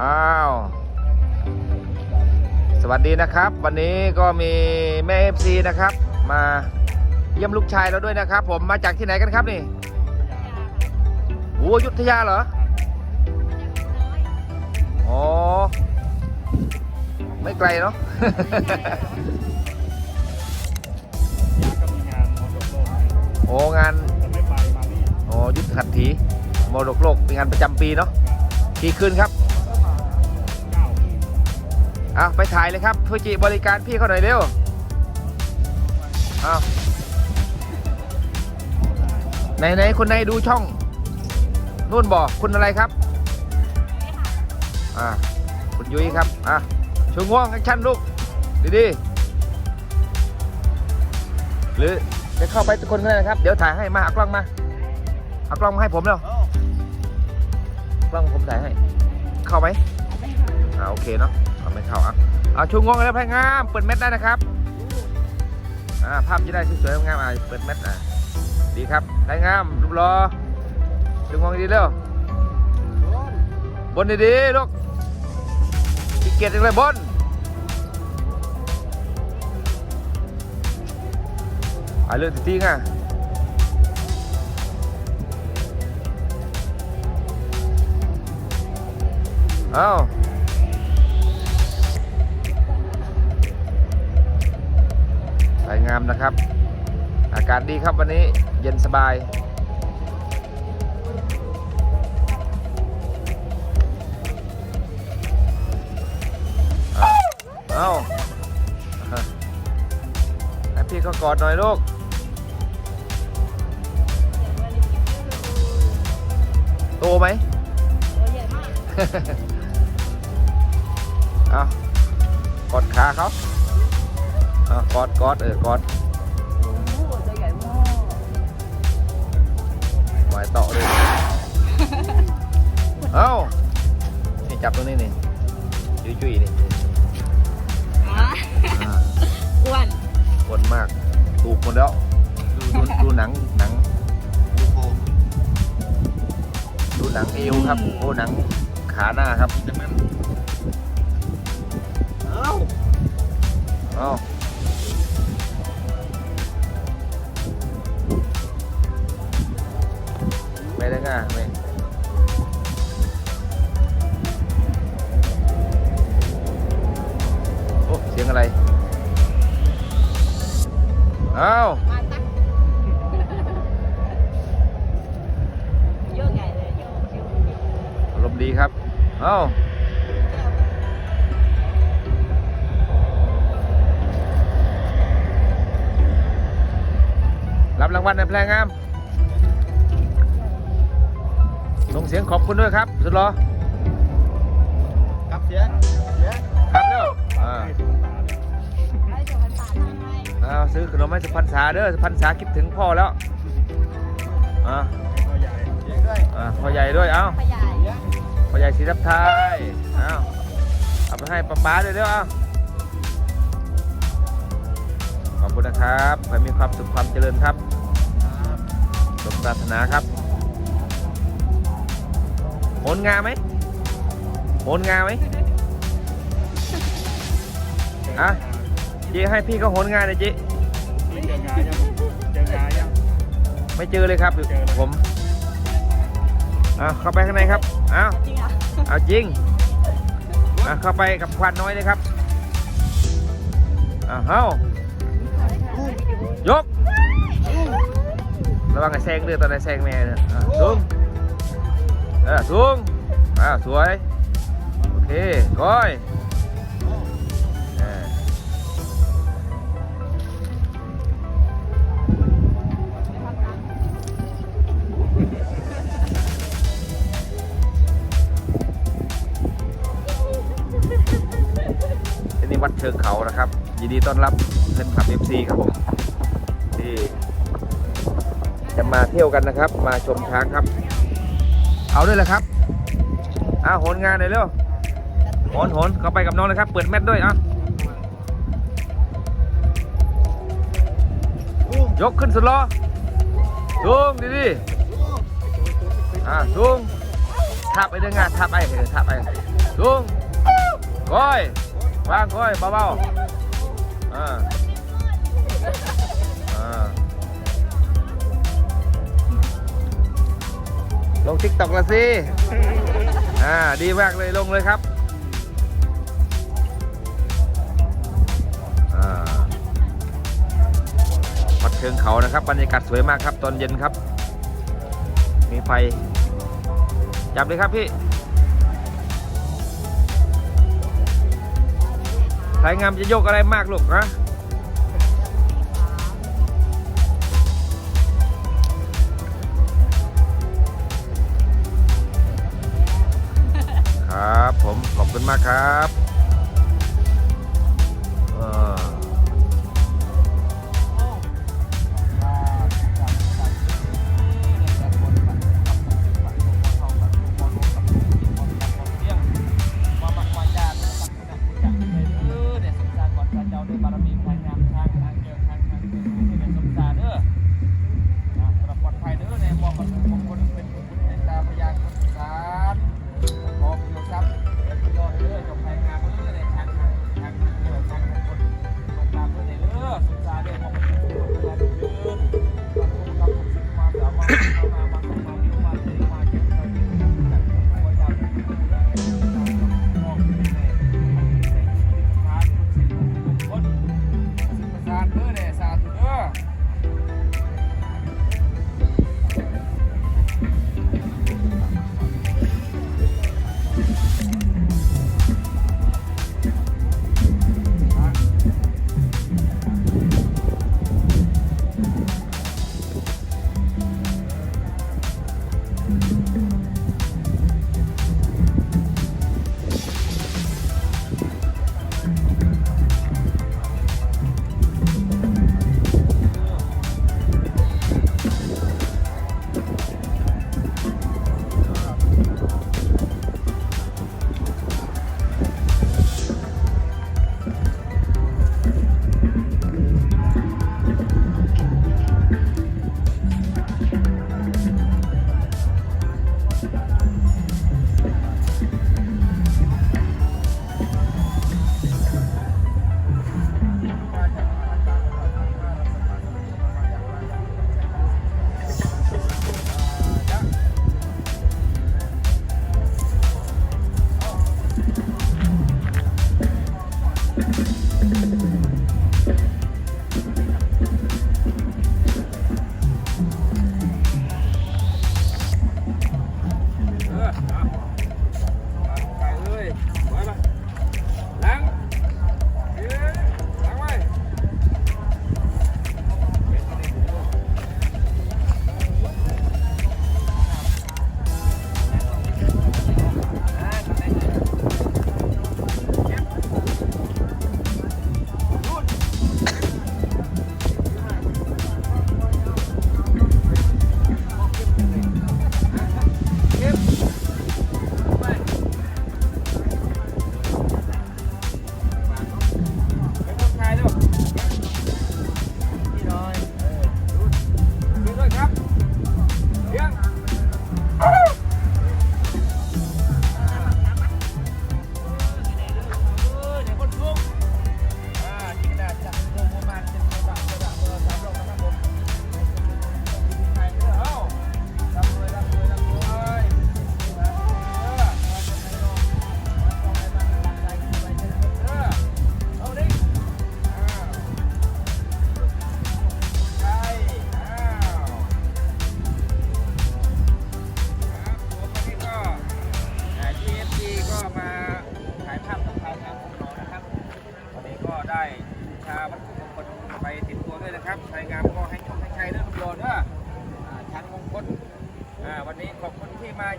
อ้าว สวัสดีนะครับ วันนี้ก็มีแม่เอฟซีนะครับ มาเยี่ยมลูกชายเราด้วยนะครับ ผมมาจากที่ไหนกันครับนี่โอ้อยุธยาเหรออ๋อไม่ไกลเนาะก็มีงานมอเตอร์โลกนะโอ้งานจะไม่ไปมานี่โอ้ยุทธหัตถีมรดกโลกเป็นงานประจำปีเนาะกี่คืนครับเก้าปี อะไปถ่ายเลยครับฟูจิบริการพี่เขาหน่อยเร็วอ้าวไหนไหนคนไหนดูช่องนู่นบอกคุณอะไรครับ อ่าคุณยุ้ยครับ อะชูง่วงแอคชั่นลูกดีๆหรือจะเข้าไปทุกคนก็ได้นะครับ เดี๋ยวถ่ายให้มาเอากล้องมาเอากล้องมาให้ผมเร็วกล้องผมถ่ายให้ เข้าไหมอ่าโอเคเนาะเอา ไม่เข้าอะเอาชูงวงแล้วพายงามเปิดเม็ดได้นะครับอ่าภาพจะได้สวยๆงามอะเปิดเม็ดอะดีครับพายงามรูปรอชูงวงดีเร็วบนดีๆลูกขี้เกียจจังเลยบนไปเรื่องจริงๆอะเอาวามนะครับ อากาศดีครับวันนี้เย็นสบาย เอาเอาให้พี่ก็กอดหน่อยลูกโตไหมตัวใหญ่มาก เอากอดขาเขาเอา กอดกอดเออกอดโอ้โหตัวใหญ่มากไว้ต่อเลยเอานี่จับตรงนี้นี่จุยจุยๆนี่อะอ่าอ้วนคนมากถูกหมดแล้วดูดูดูหนังหนังดูหนังเอวครับโอ้หนังขาหน้าครับเไม่ได้ง่าไม่โอ้เสียงอะไรเอามาตักโยกใหญ่เลยโยกโยกโยกอารมณ์ดีครับเอารับรางวัลในแพลงงาม ส่งเสียงขอบคุณด้วยครับ สุดหรอครับเสียเสียครับเร็วอ่าให้สุพรรณตาให้สุพรรณตาทำให้เอาซื้อขนมให้สุพรรณษาเด้อสุพรรณษาคิดถึงพ่อแล้วอ่าตัวใหญ่เสียด้วยอ่าพ่อใหญ่ด้วยเอ้าขยายพ่อใหญ่ศรีทับไทยเอ้าเอาไปให้ป้าป๊าด้วยเด้อเอ้าขอบคุณนะครับขอให้มีความสุขความเจริญครับสมปรารถนาครับ โหนงาไหมโหนงาไหมอะเจ๊ให้พี่ก็โหนงาเลยเจ๊นี่เจองายังเจองายังไม่เจอเลยครับอเลยผมเอาเข้าไปข้างในครับเอาจริงอเอาจริงเอาเข้าไปกับควันน้อยเลยครับเอาเฮ้ายกระวังไอ้แซงเรือตอนไอ้แซงแม่เนี่ยอะสูง ออสูงอ่าสวย โอเคก้อยที่นี่วัดเชิงเขานะครับ ยินดีต้อนรับเพื่อนขับ FC ครับผมที่จะมาเที่ยวกันนะครับ มาชมช้างครับ เอาด้วยเหรอครับอ้าวโหนงานหน่อยเร็วโหนโหนเข้าไปกับน้องนะครับ เปิดแมทด้วยอะยกขึ้นสุดล้อสูงดีดีอ่าสูงทับไปเรื่องงานทับไปเออทับไปลุงก้อยวางก้อยเบาๆอ่า ลงทิกตอกละสิ อ่า ดีมากเลยลงเลยครับ อ่าวัดเชิงเขานะครับ บรรยากาศสวยมากครับ ตอนเย็นครับ มีไฟ จับเลยครับพี่สายงามจะโยกอะไรมากลูกนะ เอ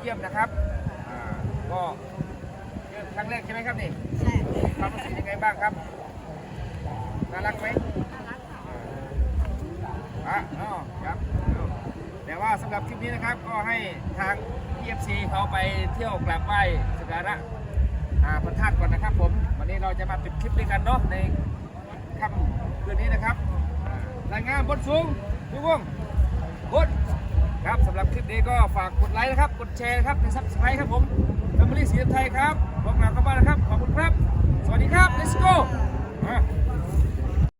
เยี่ยมนะครับอ่าก็เยี่ยมครั้งแรกใช่ไหมครับนี่ใช่ความรู้สึกยังไงบ้างครับน่ารักไหมอะอ๋อครับเอาแต่ว่าสำหรับคลิปนี้นะครับก็ให้ทาง TFC เขาไปเที่ยวกราบไหว้สักการะอ่าพระธาตุก่อนนะครับผม วันนี้เราจะมาปิดคลิปด้วยกันเนาะในค่ำคืนนี้นะครับอ่ารายงานบนสูงพี่วงบน ครับสำหรับคลิปนี้ก็ฝากกดไลค์นะครับ กดแชร์ครับในซับสไครต์ครับผมแฟมิลี่สีไทยครับบอกลาเข้าบ้านนะครับ ขอบคุณครับ สวัสดีครับ let's go